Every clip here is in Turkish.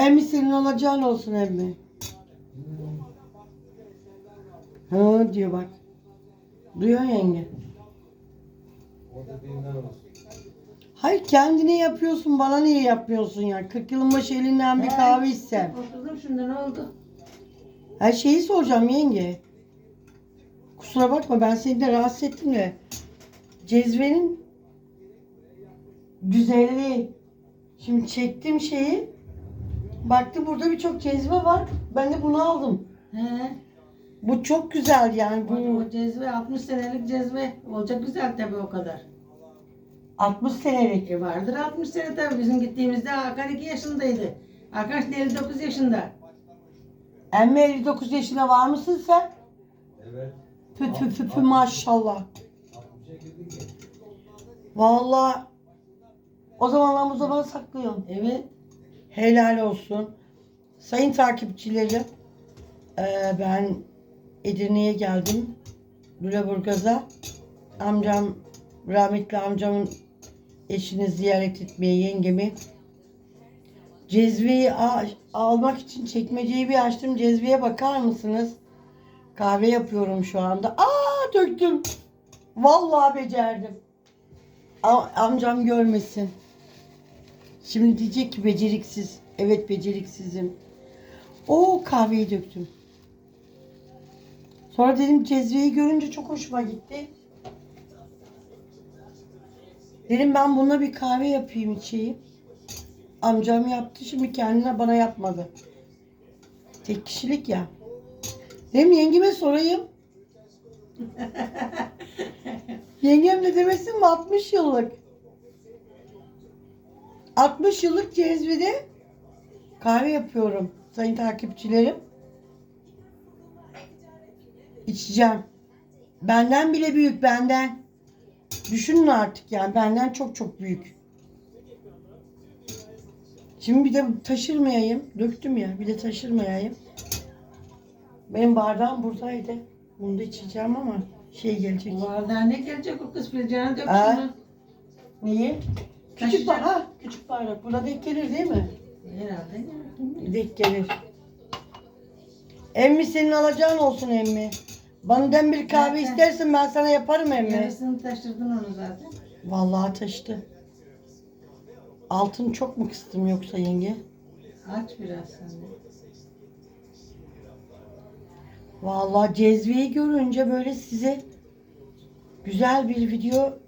Emmi senin alacağın olsun emmi. Hı diyor bak. Duyuyor yenge. Hayır kendine yapıyorsun bana niye yapmıyorsun ya? 40 yılın başı elinden bir kahve içsem. Oturdum şimdi ne oldu? Her şeyi soracağım yenge. Kusura bakma ben seni de rahatsız ettim de. Cezvenin güzelliği. Şimdi çektiğim şeyi baktı burada birçok cezve var. Ben de bunu aldım. He. Bu çok güzel yani. Bu, bu cezve 60 senelik cezve. Olacak güzel tabii o kadar. 60 senelik. E vardır 60 sene tabii. Bizim gittiğimizde Hakan 2 yaşındaydı. Şimdi 59 yaşında. Emme 59 yaşına var mısın sen? Evet. Tü tü tü tü maşallah. 60'a girdin ki. Vallahi o zamanlar bu zaman saklıyorum. Evet. Helal olsun. Sayın takipçilerim, eee, ben Edirne'ye geldim. Lüleburgaz'a. Amcam, rahmetli amcamın eşini ziyaret etmeye yengemi. Cezveyi almak için çekmeceyi bir açtım. Cezveye bakar mısınız? Kahve yapıyorum şu anda. Aa döktüm. Vallahi becerdim. Amcam görmesin. Şimdi diyecek ki beceriksiz. Evet beceriksizim. O kahveyi döktüm. Sonra dedim cezveyi görünce çok hoşuma gitti. Dedim ben buna bir kahve yapayım içeyim. Amcam yaptı şimdi kendine bana yapmadı. Tek kişilik ya. Dedim yengeme sorayım. Yengem de demesin mi 60 yıllık. 60 yıllık cezvede kahve yapıyorum sayın takipçilerim. İçeceğim. Benden bile büyük benden. Düşünün artık yani benden çok çok büyük. Şimdi bir de taşırmayayım. Döktüm ya bir de taşırmayayım. Benim bardağım buradaydı. Bunu da içeceğim ama şey gelecek. Vallahi ne gelecek o kız filcanı dök Aa. şunu. Niye? Küçük bardak. Ha, küçük bardak. Buna denk gelir değil mi? Herhalde. Denk gelir. Emmi senin alacağın olsun emmi. Bana den bir kahve Evet. istersen ben sana yaparım emmi. Yarısını taşırdın onu zaten. Vallahi taştı. Altın çok mu kıstım yoksa yenge? Aç biraz sen de. Vallahi cezveyi görünce böyle size güzel bir video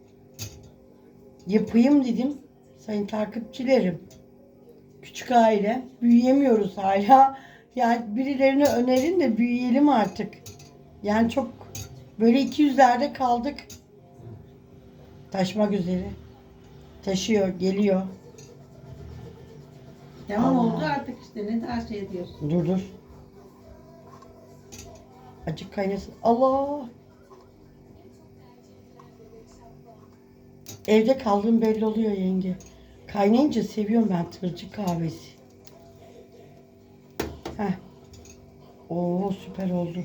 yapayım dedim. Sayın takipçilerim. Küçük aile. Büyüyemiyoruz hala. Yani birilerine önerin de büyüyelim artık. Yani çok böyle 200'lerde kaldık. Taşmak üzere. Taşıyor, geliyor. Tamam Aa. oldu artık işte ne daha şey ediyorsun. Dur dur. Acık kaynasın. Allah! Evde kaldığım belli oluyor yenge. Kaynayınca seviyorum ben tırcı kahvesi. Heh. Oo süper oldu.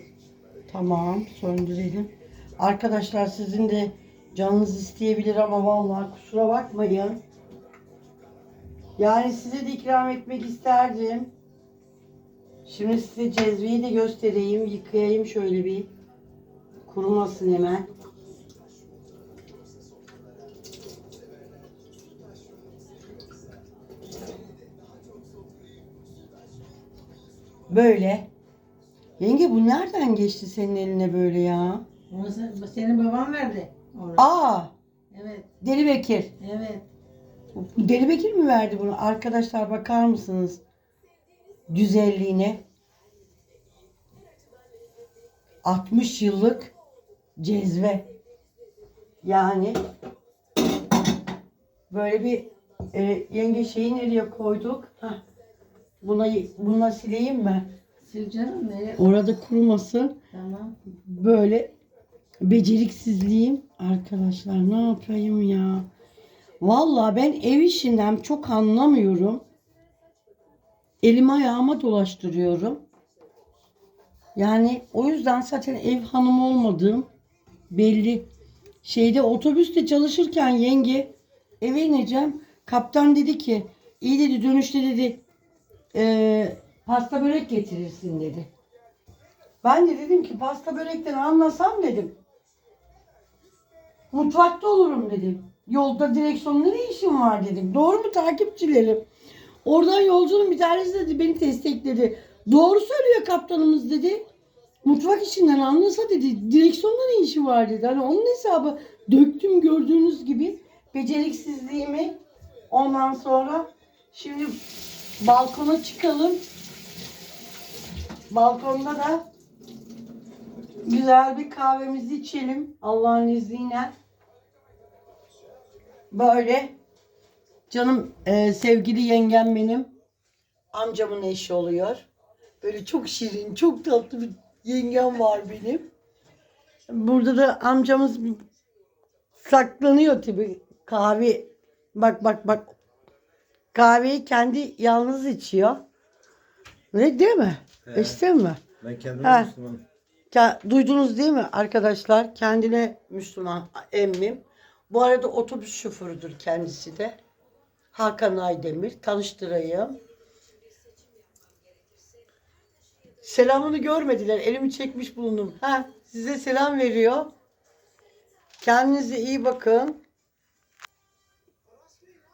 Tamam söndürelim. Arkadaşlar sizin de canınız isteyebilir ama vallahi kusura bakmayın. Yani size de ikram etmek isterdim. Şimdi size cezveyi de göstereyim. Yıkayayım şöyle bir. Kurumasın hemen. Böyle. Yenge bu nereden geçti senin eline böyle ya? Onu sen, senin baban verdi. Onu. Aa, Evet, Deli Bekir. evet. Deli Bekir mi verdi bunu? Arkadaşlar bakar mısınız? Güzelliğine. 60 yıllık cezve. Yani böyle bir e, yenge şeyi nereye koyduk? Hah. Buna buna sileyim mi? Sil canım nereye? Orada kurumasın. Tamam. Böyle beceriksizliğim arkadaşlar ne yapayım ya? Vallahi ben ev işinden çok anlamıyorum. Elimi ayağıma dolaştırıyorum. Yani o yüzden zaten ev hanımı olmadığım belli. Şeyde otobüste çalışırken yenge eve ineceğim. Kaptan dedi ki iyi dedi dönüşte dedi e, pasta börek getirirsin dedi. Ben de dedim ki pasta börekten anlasam dedim. Mutfakta olurum dedim. Yolda direksiyonda ne işim var dedim. Doğru mu takipçilerim? Oradan yolcunun bir tanesi dedi beni destekledi. Doğru söylüyor kaptanımız dedi. Mutfak işinden anlasa dedi. Direksiyonda ne işi var dedi. Hani onun hesabı döktüm gördüğünüz gibi. Beceriksizliğimi ondan sonra şimdi balkona çıkalım. Balkonda da güzel bir kahvemizi içelim Allah'ın izniyle. Böyle canım e, sevgili yengem benim amcamın eşi oluyor. Böyle çok şirin, çok tatlı bir yengem var benim. Burada da amcamız saklanıyor tabii kahve. Bak bak bak. Kahveyi kendi yalnız içiyor. Ne değil mi? He. İçtin mi? Ben kendim Ha. Müslümanım. Duydunuz değil mi arkadaşlar? Kendine Müslüman emmim. Bu arada otobüs şoförüdür kendisi de. Hakan Aydemir. Tanıştırayım. Selamını görmediler. Elimi çekmiş bulundum. Ha, size selam veriyor. Kendinize iyi bakın.